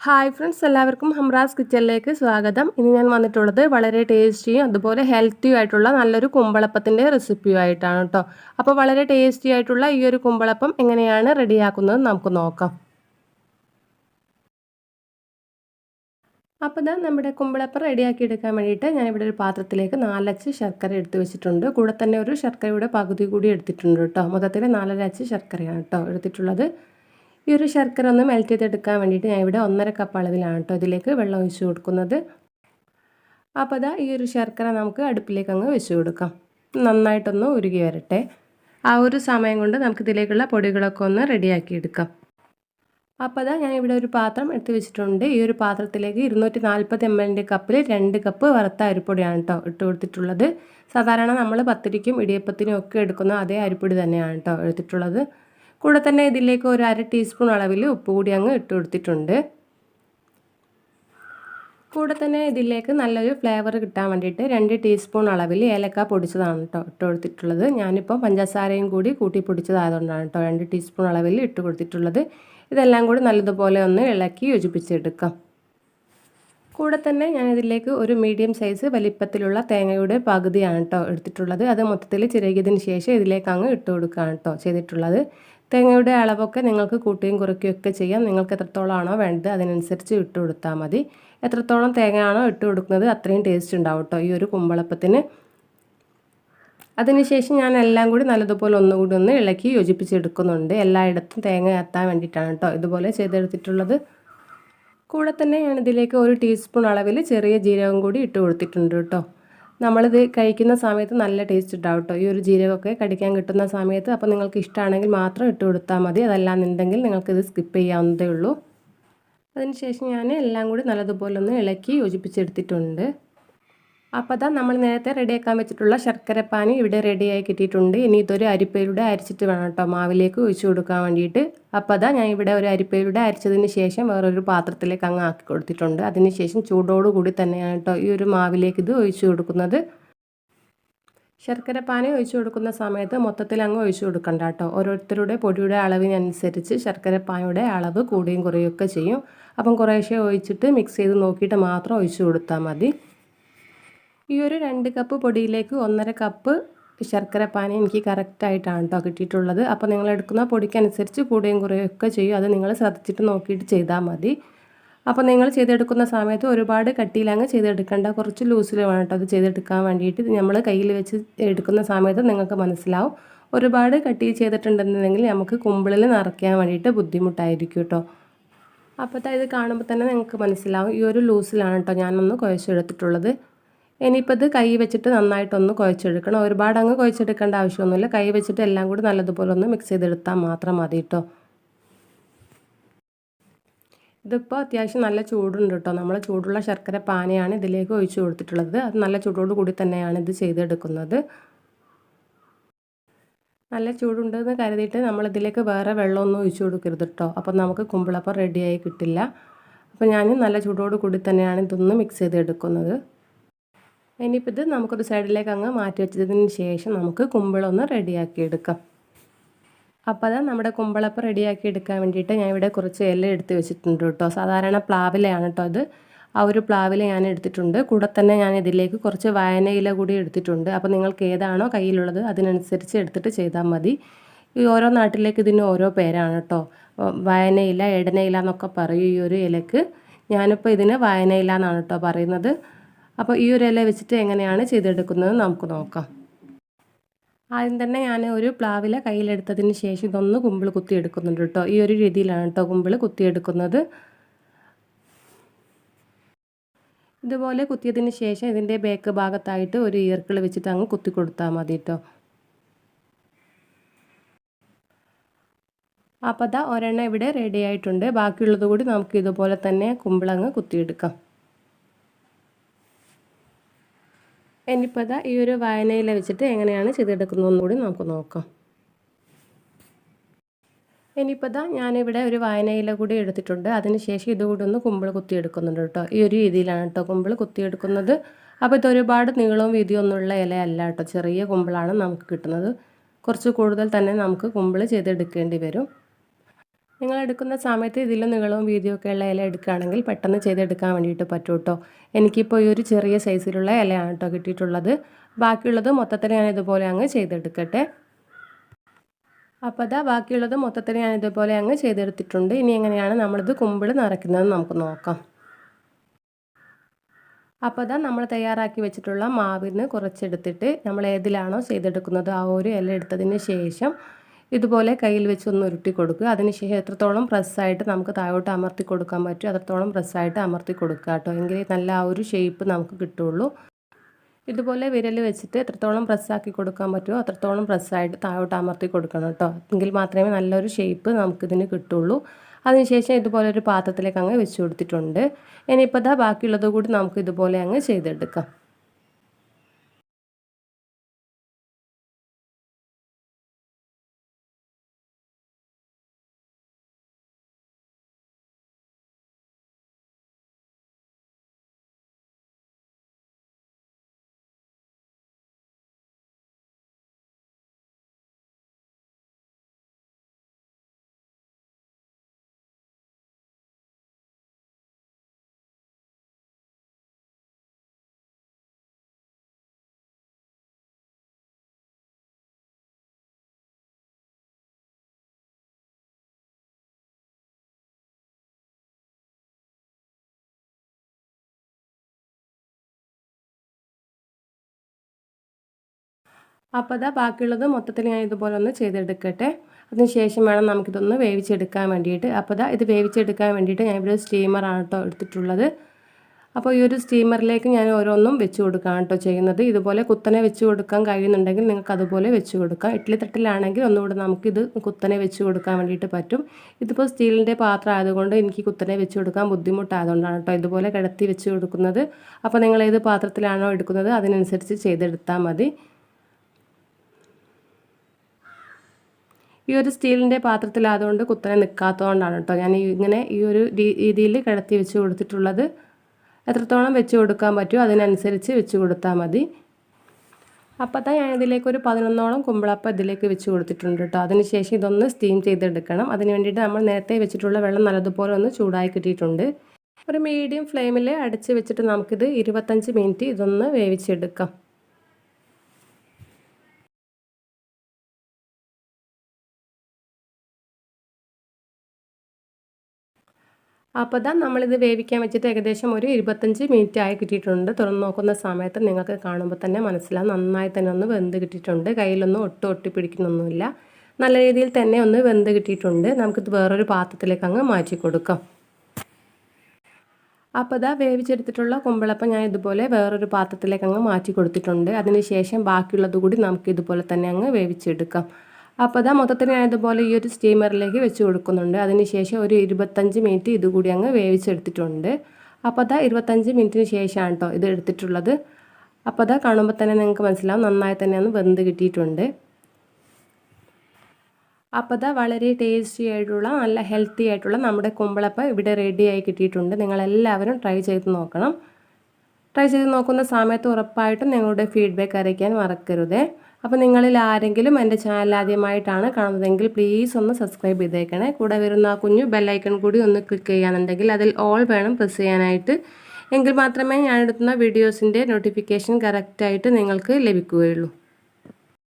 Hi friends എല്ലാവർക്കും ഹംറാസ് കിച്ചണിലേക്ക് സ്വാഗതം. ഇന്ന് ഞാൻ വന്നിട്ടുള്ളത് വളരെ ടേസ്റ്റിയും അതുപോലെ ഹെൽത്തിയും ആയിട്ടുള്ള നല്ലൊരു കുമ്പളപ്പത്തിന്റെ റെസിപ്പിയും ആയിട്ടാണ് കേട്ടോ അപ്പോൾ വളരെ ടേസ്റ്റി ആയിട്ടുള്ള ഈ ഒരു കുമ്പളപ്പം എങ്ങനെയാണ് റെഡിയാക്കുന്നത് നമുക്ക് നോക്കാം. അപ്പോൾ ഇതാ നമ്മുടെ കുമ്പളപ്പം റെഡിയാക്കി എടുക്കാൻ വേണ്ടിയിട്ട് ഞാനിവിടെ ഒരു പാത്രത്തിലേക്ക് നാലച്ച് ശർക്കര എടുത്ത് വെച്ചിട്ടുണ്ട്. കൂടെ തന്നെ ഒരു ശർക്കരയുടെ പകുതി കൂടി എടുത്തിട്ടുണ്ട് കേട്ടോ മൊത്തത്തിൽ നാലര നാലരച്ച് ശർക്കരയാണ് കേട്ടോ എടുത്തിട്ടുള്ളത്. ഈ ഒരു ശർക്കര ഒന്ന് മെൽറ്റ് ചെയ്തെടുക്കാൻ വേണ്ടിയിട്ട് ഞാൻ ഇവിടെ ഒന്നര കപ്പ് അളവിലാണ് കേട്ടോ ഇതിലേക്ക് വെള്ളം ഒഴിച്ചു കൊടുക്കുന്നത്. അപ്പോൾ അതാ ഈ ഒരു ശർക്കര നമുക്ക് അടുപ്പിലേക്ക് അങ്ങ് വെച്ച് കൊടുക്കാം. നന്നായിട്ടൊന്ന് ഉരുകി വരട്ടെ. ആ ഒരു സമയം കൊണ്ട് നമുക്ക് ഇതിലേക്കുള്ള പൊടികളൊക്കെ ഒന്ന് റെഡിയാക്കി എടുക്കാം. അപ്പോൾ അതാ ഞാൻ ഇവിടെ ഒരു പാത്രം എടുത്ത് വെച്ചിട്ടുണ്ട്. ഈ ഒരു പാത്രത്തിലേക്ക് ഇരുന്നൂറ്റി നാൽപ്പത് എം എല്ലിന്റെ കപ്പിൽ രണ്ട് കപ്പ് വറുത്ത അരിപ്പൊടിയാണ് കേട്ടോ ഇട്ട് കൊടുത്തിട്ടുള്ളത്. സാധാരണ നമ്മൾ പത്തിരിക്കും ഇടിയപ്പത്തിനും ഒക്കെ എടുക്കുന്ന അതേ അരിപ്പൊടി തന്നെയാണ് കേട്ടോ എടുത്തിട്ടുള്ളത്. കൂടെ തന്നെ ഇതിലേക്ക് ഒരു അര ടീസ്പൂൺ അളവിൽ ഉപ്പ് കൂടി അങ്ങ് ഇട്ട് കൊടുത്തിട്ടുണ്ട്. കൂടെ തന്നെ ഇതിലേക്ക് നല്ലൊരു ഫ്ലേവർ കിട്ടാൻ വേണ്ടിയിട്ട് രണ്ട് ടീസ്പൂൺ അളവിൽ ഏലക്ക പൊടിച്ചതാണ് കേട്ടോ ഇട്ട് കൊടുത്തിട്ടുള്ളത്. ഞാനിപ്പോൾ പഞ്ചസാരയും കൂടി കൂട്ടി പൊടിച്ചതായതുകൊണ്ടാണ് കേട്ടോ രണ്ട് ടീസ്പൂൺ അളവിൽ ഇട്ട് കൊടുത്തിട്ടുള്ളത്. ഇതെല്ലാം കൂടി നല്ലതുപോലെ ഒന്ന് ഇളക്കി യോജിപ്പിച്ചെടുക്കാം. കൂടെ തന്നെ ഞാൻ ഇതിലേക്ക് ഒരു മീഡിയം സൈസ് വലിപ്പത്തിലുള്ള തേങ്ങയുടെ പകുതിയാണ് കേട്ടോ എടുത്തിട്ടുള്ളത്. അത് മൊത്തത്തിൽ ചിരകിയതിന് ശേഷം ഇതിലേക്ക് അങ്ങ് ഇട്ട് കൊടുക്കുകയാണ് കേട്ടോ ചെയ്തിട്ടുള്ളത്. തേങ്ങയുടെ അളവൊക്കെ നിങ്ങൾക്ക് കൂട്ടുകയും കുറയ്ക്കുകയും ഒക്കെ ചെയ്യാം. നിങ്ങൾക്ക് എത്രത്തോളമാണോ വേണ്ടത് അതിനനുസരിച്ച് ഇട്ട് കൊടുത്താൽ മതി. എത്രത്തോളം തേങ്ങയാണോ ഇട്ട് കൊടുക്കുന്നത് അത്രയും ടേസ്റ്റ് ഉണ്ടാവും കേട്ടോ ഈ ഒരു കുമ്പളപ്പത്തിന്. അതിനുശേഷം ഞാൻ എല്ലാം കൂടി നല്ലതുപോലെ ഒന്നുകൂടി ഒന്ന് ഇളക്കി യോജിപ്പിച്ചെടുക്കുന്നുണ്ട്. എല്ലായിടത്തും തേങ്ങ എത്താൻ വേണ്ടിയിട്ടാണ് കേട്ടോ ഇതുപോലെ ചെയ്തെടുത്തിട്ടുള്ളത്. കൂടെ തന്നെ ഞാൻ ഇതിലേക്ക് ഒരു ടീസ്പൂൺ അളവിൽ ചെറിയ ജീരകം കൂടി ഇട്ട് കൊടുത്തിട്ടുണ്ട് കേട്ടോ നമ്മളിത് കഴിക്കുന്ന സമയത്ത് നല്ല ടേസ്റ്റ് ഉണ്ടാവും കേട്ടോ ഈ ഒരു ജീരകമൊക്കെ കടിക്കാൻ കിട്ടുന്ന സമയത്ത് അപ്പോൾ നിങ്ങൾക്ക് ഇഷ്ടമാണെങ്കിൽ മാത്രം ഇട്ട് കൊടുത്താൽ മതി. അതല്ലാന്നുണ്ടെങ്കിൽ നിങ്ങൾക്കിത് സ്കിപ്പ് ചെയ്യാവുന്നതേ ഉള്ളൂ. അതിനുശേഷം ഞാൻ എല്ലാം കൂടി നല്ലതുപോലെ ഒന്ന് ഇളക്കി യോജിപ്പിച്ചെടുത്തിട്ടുണ്ട്. അപ്പോൾ അതാ നമ്മൾ നേരത്തെ റെഡിയാക്കാൻ വെച്ചിട്ടുള്ള ശർക്കരപ്പാനി ഇവിടെ റെഡിയായി കിട്ടിയിട്ടുണ്ട്. ഇനി ഇതൊരു അരിപ്പയിലൂടെ അരിച്ചിട്ട് വേണം കേട്ടോ. മാവിലേക്ക് ഒഴിച്ചു കൊടുക്കാൻ വേണ്ടിയിട്ട്. അപ്പോൾ അതാ ഞാൻ ഇവിടെ ഒരു അരിപ്പയിലൂടെ അരിച്ചതിന് ശേഷം വേറൊരു പാത്രത്തിലേക്ക് അങ്ങ് ആക്കി കൊടുത്തിട്ടുണ്ട്. അതിന് ശേഷം ചൂടോടുകൂടി തന്നെയാണ് കേട്ടോ ഈ ഒരു മാവിലേക്ക് ഇത് ഒഴിച്ചു കൊടുക്കുന്നത്. ശർക്കരപ്പാനി ഒഴിച്ചു കൊടുക്കുന്ന സമയത്ത് മൊത്തത്തിൽ അങ്ങ് ഒഴിച്ചു കൊടുക്കണ്ട കേട്ടോ. ഓരോരുത്തരുടെ പൊടിയുടെ അളവിനനുസരിച്ച് ശർക്കരപ്പാനിയുടെ അളവ് കൂടിയും കുറയുകയൊക്കെ ചെയ്യും. അപ്പം കുറേശ്ശെ ഒഴിച്ചിട്ട് മിക്സ് ചെയ്ത് നോക്കിയിട്ട് മാത്രം ഒഴിച്ചു കൊടുത്താൽ മതി. ഈ ഒരു രണ്ട് കപ്പ് പൊടിയിലേക്ക് ഒന്നര കപ്പ് ശർക്കര പാനി എനിക്ക് കറക്റ്റായിട്ടാണ് കേട്ടോ കിട്ടിയിട്ടുള്ളത്. അപ്പോൾ നിങ്ങൾ എടുക്കുന്ന പൊടിക്കനുസരിച്ച് കൂടുകയും കുറയുകയൊക്കെ ചെയ്യും. അത് നിങ്ങൾ ശ്രദ്ധിച്ചിട്ട് നോക്കിയിട്ട് ചെയ്താൽ മതി. അപ്പോൾ നിങ്ങൾ ചെയ്തെടുക്കുന്ന സമയത്ത് ഒരുപാട് കട്ടിയിലങ്ങ് ചെയ്തെടുക്കേണ്ട. കുറച്ച് ലൂസിൽ വേണം കേട്ടോ അത് ചെയ്തെടുക്കാൻ വേണ്ടിയിട്ട്. നമ്മൾ കയ്യിൽ വെച്ച് എടുക്കുന്ന സമയത്ത് നിങ്ങൾക്ക് മനസ്സിലാവും. ഒരുപാട് കട്ടി ചെയ്തിട്ടുണ്ടെന്നുണ്ടെങ്കിൽ നമുക്ക് കുമ്പിളിൽ നിറയ്ക്കാൻ വേണ്ടിയിട്ട് ബുദ്ധിമുട്ടായിരിക്കും കേട്ടോ അപ്പോഴത്തെ ഇത് കാണുമ്പോൾ തന്നെ നിങ്ങൾക്ക് മനസ്സിലാവും. ഈ ഒരു ലൂസിലാണ് കേട്ടോ ഞാനൊന്ന് കുഴച്ചെടുത്തിട്ടുള്ളത്. ഇനിയിപ്പോൾ ഇത് കൈ വെച്ചിട്ട് നന്നായിട്ടൊന്ന് കുഴച്ചെടുക്കണം. ഒരുപാട് അങ്ങ് കുഴച്ചെടുക്കേണ്ട ആവശ്യമൊന്നുമില്ല. കൈ വെച്ചിട്ട് എല്ലാം കൂടി നല്ലതുപോലെ ഒന്ന് മിക്സ് ചെയ്തെടുത്താൽ മാത്രം മതി കേട്ടോ ഇതിപ്പോൾ അത്യാവശ്യം നല്ല ചൂടുണ്ട് കേട്ടോ നമ്മൾ ചൂടുള്ള ശർക്കര പാനയാണ് ഇതിലേക്ക് ഒഴിച്ചു കൊടുത്തിട്ടുള്ളത്. അത് നല്ല ചൂടോട് കൂടി തന്നെയാണ് ഇത് ചെയ്തെടുക്കുന്നത്. നല്ല ചൂടുണ്ടെന്ന് കരുതിയിട്ട് നമ്മളിതിലേക്ക് വേറെ വെള്ളമൊന്നും ഒഴിച്ചു കൊടുക്കരുത് കേട്ടോ അപ്പം നമുക്ക് കുമ്പിളപ്പം റെഡിയായി കിട്ടില്ല. അപ്പോൾ ഞാൻ നല്ല ചൂടോട് കൂടി തന്നെയാണ് ഇതൊന്ന് മിക്സ് ചെയ്തെടുക്കുന്നത്. ഇനിയിപ്പോൾ ഇത് നമുക്കൊരു സൈഡിലേക്ക് അങ്ങ് മാറ്റി വെച്ചതിന് ശേഷം നമുക്ക് കുമ്പിളൊന്ന് റെഡിയാക്കി എടുക്കാം. അപ്പോൾ അതാ നമ്മുടെ കുമ്പളപ്പം റെഡിയാക്കി എടുക്കാൻ വേണ്ടിയിട്ട് ഞാൻ ഇവിടെ കുറച്ച് ഇല എടുത്ത് വെച്ചിട്ടുണ്ട് കേട്ടോ. സാധാരണ പ്ലാവിലയാണ് കേട്ടോ അത് ആ ഒരു പ്ലാവില ഞാൻ എടുത്തിട്ടുണ്ട്. കൂടെ തന്നെ ഞാൻ ഇതിലേക്ക് കുറച്ച് വായനയില കൂടി എടുത്തിട്ടുണ്ട്. അപ്പോൾ നിങ്ങൾക്ക് ഏതാണോ കയ്യിലുള്ളത് അതിനനുസരിച്ച് എടുത്തിട്ട് ചെയ്താൽ മതി. ഈ ഓരോ നാട്ടിലേക്ക് ഇതിന് ഓരോ പേരാണ് കേട്ടോ. വായനയില എടനയില എന്നൊക്കെ പറയും ഈ ഒരു ഇലക്ക്. ഞാനിപ്പോൾ ഇതിന് വായനയില എന്നാണ് കേട്ടോ പറയുന്നത്. അപ്പോൾ ഈ ഒരു ഇല വെച്ചിട്ട് എങ്ങനെയാണ് ചെയ്തെടുക്കുന്നത് നമുക്ക് നോക്കാം. ആദ്യം തന്നെ ഞാൻ ഒരു പ്ലാവില കയ്യിലെടുത്തതിന് ശേഷം ഇതൊന്ന് കുമ്പിൾ കുത്തിയെടുക്കുന്നുണ്ട് കേട്ടോ. ഈ ഒരു രീതിയിലാണ് കേട്ടോ കുമ്പിൾ കുത്തിയെടുക്കുന്നത്. ഇതുപോലെ കുത്തിയതിന് ശേഷം ഇതിന്റെ ബേക്ക് ഭാഗത്തായിട്ട് ഒരു ഈർക്കിൾ വെച്ചിട്ട് അങ്ങ് കുത്തി കൊടുത്താൽ മതി കേട്ടോ. അപ്പോൾ അതാ ഒരെണ്ണം ഇവിടെ റെഡി ആയിട്ടുണ്ട്. ബാക്കിയുള്ളത് കൂടി നമുക്ക് ഇതുപോലെ തന്നെ കുമ്പിളങ്ങ് കുത്തിയെടുക്കാം. ഇനിയിപ്പോൾ അതാ ഈ ഒരു വായനയില വെച്ചിട്ട് എങ്ങനെയാണ് ചെയ്തെടുക്കുന്നതെന്ന് കൂടി നമുക്ക് നോക്കാം. ഇനിയിപ്പോൾ ഇതാ ഞാനിവിടെ ഒരു വായനയില കൂടി എടുത്തിട്ടുണ്ട്. അതിനുശേഷം ഇതുകൂടി ഒന്ന് കുമ്പിൾ കുത്തിയെടുക്കുന്നുണ്ട് കേട്ടോ. ഈ ഒരു രീതിയിലാണ് കേട്ടോ കുമ്പിൾ കുത്തിയെടുക്കുന്നത്. അപ്പോൾ ഇത് ഒരുപാട് നീളവും വീതിയൊന്നുമുള്ള ഇലയല്ല കേട്ടോ. ചെറിയ കുമ്പിളാണ് നമുക്ക് കിട്ടുന്നത്. കുറച്ച് കൂടുതൽ തന്നെ നമുക്ക് കുമ്പിൾ ചെയ്തെടുക്കേണ്ടി വരും. നിങ്ങൾ എടുക്കുന്ന സമയത്ത് ഇതിൽ നീളവും വീതിയും ഒക്കെ ഉള്ള ഇല എടുക്കുകയാണെങ്കിൽ പെട്ടെന്ന് ചെയ്തെടുക്കാൻ വേണ്ടിയിട്ട് പറ്റും കേട്ടോ എനിക്കിപ്പോൾ ഈ ഒരു ചെറിയ സൈസിലുള്ള ഇലയാണ് കേട്ടോ കിട്ടിയിട്ടുള്ളത്. ബാക്കിയുള്ളത് മൊത്തത്തിൽ ഞാൻ ഇതുപോലെ അങ്ങ് ചെയ്തെടുക്കട്ടെ. അപ്പോൾ അതാ ബാക്കിയുള്ളത് മൊത്തത്തിൽ ഞാൻ ഇതുപോലെ അങ്ങ് ചെയ്തെടുത്തിട്ടുണ്ട്. ഇനി എങ്ങനെയാണ് നമ്മളിത് കുമ്പിൾ നിറയ്ക്കുന്നത് നമുക്ക് നോക്കാം. അപ്പോൾ അതാ നമ്മൾ തയ്യാറാക്കി വെച്ചിട്ടുള്ള മാവിന് കുറച്ചെടുത്തിട്ട് നമ്മൾ ഏതിലാണോ ചെയ്തെടുക്കുന്നത് ആ ഒരു ഇല എടുത്തതിന് ശേഷം ഇതുപോലെ കയ്യിൽ വെച്ച് ഒന്ന് ഉരുട്ടി കൊടുക്കുക. അതിനുശേഷം എത്രത്തോളം പ്രസ്സായിട്ട് നമുക്ക് താഴോട്ട് അമർത്തി കൊടുക്കാൻ പറ്റും അത്രത്തോളം പ്രസ്സായിട്ട് അമർത്തി കൊടുക്കുക കേട്ടോ. എങ്കിലേ നല്ല ആ ഒരു ഷേപ്പ് നമുക്ക് കിട്ടുള്ളൂ. ഇതുപോലെ വിരൽ വെച്ചിട്ട് എത്രത്തോളം പ്രസ്സാക്കി കൊടുക്കാൻ പറ്റുമോ അത്രത്തോളം പ്രസ്സായിട്ട് താഴോട്ട് അമർത്തി കൊടുക്കണം കേട്ടോ. എങ്കിൽ മാത്രമേ നല്ലൊരു ഷേപ്പ് നമുക്കിതിന് കിട്ടുള്ളൂ. അതിനുശേഷം ഇതുപോലെ ഒരു പാത്രത്തിലേക്ക് അങ്ങ് വെച്ച് കൊടുത്തിട്ടുണ്ട്. ഇനിയിപ്പോൾ ഇതാ ബാക്കിയുള്ളത് കൂടി നമുക്ക് ഇതുപോലെ അങ്ങ് ചെയ്തെടുക്കാം. അപ്പോൾ അതാ ബാക്കിയുള്ളത് മൊത്തത്തിൽ ഞാൻ ഇതുപോലെ ഒന്ന് ചെയ്തെടുക്കട്ടെ. അതിനുശേഷം വേണം നമുക്കിതൊന്ന് വേവിച്ചെടുക്കാൻ വേണ്ടിയിട്ട്. അപ്പോൾ ഇത് വേവിച്ചെടുക്കാൻ വേണ്ടിയിട്ട് ഞാൻ ഇവിടെ സ്റ്റീമറാണ് കേട്ടോ എടുത്തിട്ടുള്ളത്. അപ്പോൾ ഈ ഒരു സ്റ്റീമറിലേക്ക് ഞാൻ ഓരോന്നും വെച്ച് കൊടുക്കുകയാണ് കേട്ടോ ചെയ്യുന്നത്. ഇതുപോലെ കുത്തനെ വെച്ച് കൊടുക്കാൻ കഴിയുന്നുണ്ടെങ്കിൽ നിങ്ങൾക്ക് അതുപോലെ വെച്ച് കൊടുക്കാം. ഇഡ്ഡലി തട്ടിലാണെങ്കിൽ ഒന്നുകൂടെ നമുക്കിത് കുത്തനെ വെച്ച് കൊടുക്കാൻ വേണ്ടിയിട്ട് പറ്റും. ഇതിപ്പോൾ സ്റ്റീലിന്റെ പാത്രം ആയതുകൊണ്ട് എനിക്ക് കുത്തനെ വെച്ച് കൊടുക്കാൻ ബുദ്ധിമുട്ടായതുകൊണ്ടാണ് കേട്ടോ ഇതുപോലെ കിടത്തി വെച്ച് കൊടുക്കുന്നത്. അപ്പോൾ നിങ്ങൾ ഏത് പാത്രത്തിലാണോ എടുക്കുന്നത്? അതിനനുസരിച്ച് ചെയ്തെടുത്താൽ മതി. ഈ ഒരു സ്റ്റീലിന്റെ പാത്രത്തിലായതുകൊണ്ട് കുത്തനെ നിൽക്കാത്തതുകൊണ്ടാണ് കേട്ടോ ഞാൻ ഇങ്ങനെ ഈ ഒരു രീതിയിൽ കിടത്തി വെച്ച് കൊടുത്തിട്ടുള്ളത്. എത്രത്തോളം വെച്ച് കൊടുക്കാൻ പറ്റുമോ അതിനനുസരിച്ച് വെച്ച് കൊടുത്താൽ മതി. അപ്പോൾ ഞാൻ ഇതിലേക്ക് ഒരു പതിനൊന്നോളം കുമ്പളപ്പം ഇതിലേക്ക് വെച്ച് കൊടുത്തിട്ടുണ്ട് കേട്ടോ. അതിനുശേഷം ഇതൊന്ന് സ്റ്റീം ചെയ്തെടുക്കണം. അതിന് വേണ്ടിയിട്ട് നമ്മൾ നേരത്തെ വെച്ചിട്ടുള്ള വെള്ളം നല്ലതുപോലെ ഒന്ന് ചൂടായി കിട്ടിയിട്ടുണ്ട്. ഒരു മീഡിയം ഫ്ലെയിമിൽ അടച്ച് വെച്ചിട്ട് നമുക്കിത് ഇരുപത്തഞ്ച് മിനിറ്റ് ഇതൊന്ന് വേവിച്ചെടുക്കാം. അപ്പോൾ ഇതാ നമ്മളിത് വേവിക്കാൻ വെച്ചിട്ട് ഏകദേശം ഒരു ഇരുപത്തഞ്ച് മിനിറ്റ് ആയി കിട്ടിയിട്ടുണ്ട്. തുറന്ന് നോക്കുന്ന സമയത്ത് നിങ്ങൾക്ക് കാണുമ്പോൾ തന്നെ മനസ്സിലാവും. നന്നായി തന്നെ ഒന്ന് വെന്ത് കിട്ടിയിട്ടുണ്ട്. കയ്യിലൊന്നും ഒട്ടും ഒട്ടി പിടിക്കുന്നൊന്നുമില്ല. നല്ല രീതിയിൽ തന്നെ ഒന്ന് വെന്ത് കിട്ടിയിട്ടുണ്ട്. നമുക്കിത് വേറൊരു പാത്രത്തിലേക്ക് അങ്ങ് മാറ്റി കൊടുക്കാം. അപ്പോൾ ഇതാ വേവിച്ചെടുത്തിട്ടുള്ള കുമ്പളപ്പം ഞാൻ ഇതുപോലെ വേറൊരു പാത്രത്തിലേക്ക് അങ്ങ് മാറ്റി കൊടുത്തിട്ടുണ്ട്. അതിനുശേഷം ബാക്കിയുള്ളത് കൂടി നമുക്ക് ഇതുപോലെ തന്നെ അങ്ങ് വേവിച്ചെടുക്കാം. അപ്പോൾ അതാ ഇതുപോലെ ഈ ഒരു സ്റ്റീമറിലേക്ക് വെച്ച് കൊടുക്കുന്നുണ്ട്. അതിനുശേഷം ഒരു ഇരുപത്തഞ്ച് മിനിറ്റ് ഇതുകൂടി അങ്ങ് വേവിച്ചെടുത്തിട്ടുണ്ട്. അപ്പോൾ അതാ ഇരുപത്തഞ്ച് മിനിറ്റിന് ശേഷമാണ് കേട്ടോ ഇത് എടുത്തിട്ടുള്ളത്. അപ്പോൾ അതാ കാണുമ്പോൾ തന്നെ നിങ്ങൾക്ക് മനസ്സിലാവും നന്നായി തന്നെ ഒന്ന് വെന്ത് കിട്ടിയിട്ടുണ്ട്. അപ്പോൾ അതാ വളരെ ടേസ്റ്റി ആയിട്ടുള്ള നല്ല ഹെൽത്തി ആയിട്ടുള്ള നമ്മുടെ കുമ്പളപ്പം ഇവിടെ റെഡിയായി കിട്ടിയിട്ടുണ്ട്. നിങ്ങളെല്ലാവരും ട്രൈ ചെയ്ത് നോക്കണം. ട്രൈ ചെയ്ത് നോക്കുന്ന സമയത്ത് ഉറപ്പായിട്ടും നിങ്ങളുടെ ഫീഡ്ബാക്ക് അറിയിക്കാൻ മറക്കരുത്. അപ്പോൾ നിങ്ങളിൽ ആരെങ്കിലും എന്റെ ചാനൽ ആദ്യമായിട്ടാണ് കാണുന്നതെങ്കിൽ പ്ലീസ് ഒന്ന് സബ്സ്ക്രൈബ് ചെയ്തേക്കണേ. കൂടെ വരുന്ന ആ കുഞ്ഞു ബെല്ലൈക്കൺ കൂടി ഒന്ന് ക്ലിക്ക് ചെയ്യാനുണ്ടെങ്കിൽ അതിൽ ഓൾ വേണം പ്രസ് ചെയ്യാനായിട്ട്. എങ്കിൽ മാത്രമേ ഞാൻ എടുക്കുന്ന വീഡിയോസിന്റെ നോട്ടിഫിക്കേഷൻ കറക്റ്റായിട്ട് നിങ്ങൾക്ക് ലഭിക്കുകയുള്ളൂ.